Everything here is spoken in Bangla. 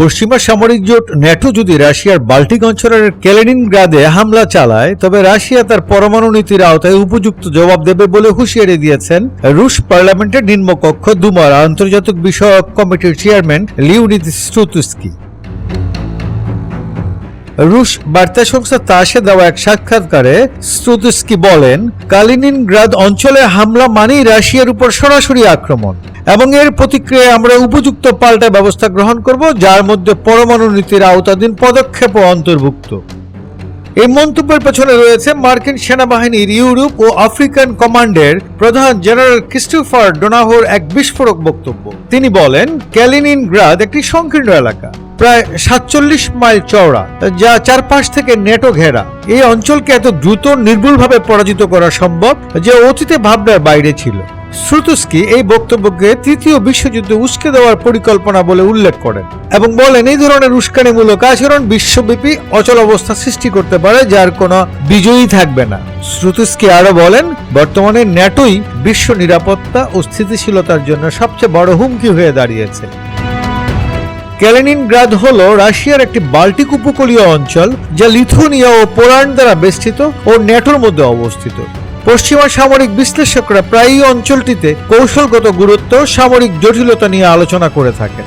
পশ্চিমা সামরিক জোট ন্যাটো যদি রাশিয়ার বাল্টিক অঞ্চলের ক্যালেনিনগ্রাদে হামলা চালায়, তবে রাশিয়া তার পরমাণু নীতির আওতায় উপযুক্ত জবাব দেবে বলে হুঁশিয়ারি দিয়েছেন রুশ পার্লামেন্টের নিম্নকক্ষ দুমার আন্তর্জাতিক বিষয়ক কমিটির চেয়ারম্যান লিউনিদ স্টুতুস্কি রুশ বার্তা সংস্থা তাসে দেওয়া এক সাক্ষাৎকারে স্ট্রুতুস্কি বলেন, কালিনিনগ্রাদ অঞ্চলে হামলা মানেই রাশিয়ার উপর সরাসরি আক্রমণ। এবং এর প্রতিক্রিয়ায় আমরা উপযুক্ত পাল্টা ব্যবস্থা গ্রহণ করব, যার মধ্যে পরমাণু নীতির আওতাধীন পদক্ষেপও অন্তর্ভুক্ত। এই মন্তব্যের পেছনে রয়েছে মার্কিন সেনাবাহিনীর ইউরোপ ও আফ্রিকান কমান্ডের প্রধান জেনারেল ক্রিস্টোফার ডোনাহোর এক বিস্ফোরক বক্তব্য। তিনি বলেন ক্যালিনিন গ্রাদ একটি সংকীর্ণ এলাকা। প্রায় সাতচল্লিশ মাইল চওড়া, যা চারপাশ থেকে নেটো ঘেরা। এই অঞ্চলকে এত দ্রুত, নির্ভুলভাবে পরাজিত করা সম্ভব যে অতীতে ভাবনার বাইরে ছিল। শ্রুতুস্কি এই বক্তব্যকে তৃতীয় বিশ্বযুদ্ধে উস্কে দেওয়ার পরিকল্পনা বলে উল্লেখ করেন এবং বলেন, এই ধরনের উস্কানিমূলক আচরণ বিশ্বব্যাপী অচল অবস্থা সৃষ্টি করতে পারে, যার কোনো বিজয়ী থাকবে না। শ্রুতুস্কি আরও বলেন, বর্তমানে ন্যাটোই বিশ্ব নিরাপত্তা ও স্থিতিশীলতার জন্য সবচেয়ে বড় হুমকি হয়ে দাঁড়িয়েছে। ক্যালেনিনগ্রাদ হল রাশিয়ার একটি বাল্টিক উপকূলীয় অঞ্চল যা লিথুনিয়া ও পোল্যান্ড দ্বারা বেষ্টিত ও ন্যাটোর মধ্যে অবস্থিত। পশ্চিমা সামরিক বিশ্লেষকরা প্রায়ই অঞ্চলটিতে কৌশলগত গুরুত্ব, সামরিক জটিলতা নিয়ে আলোচনা করে থাকেন।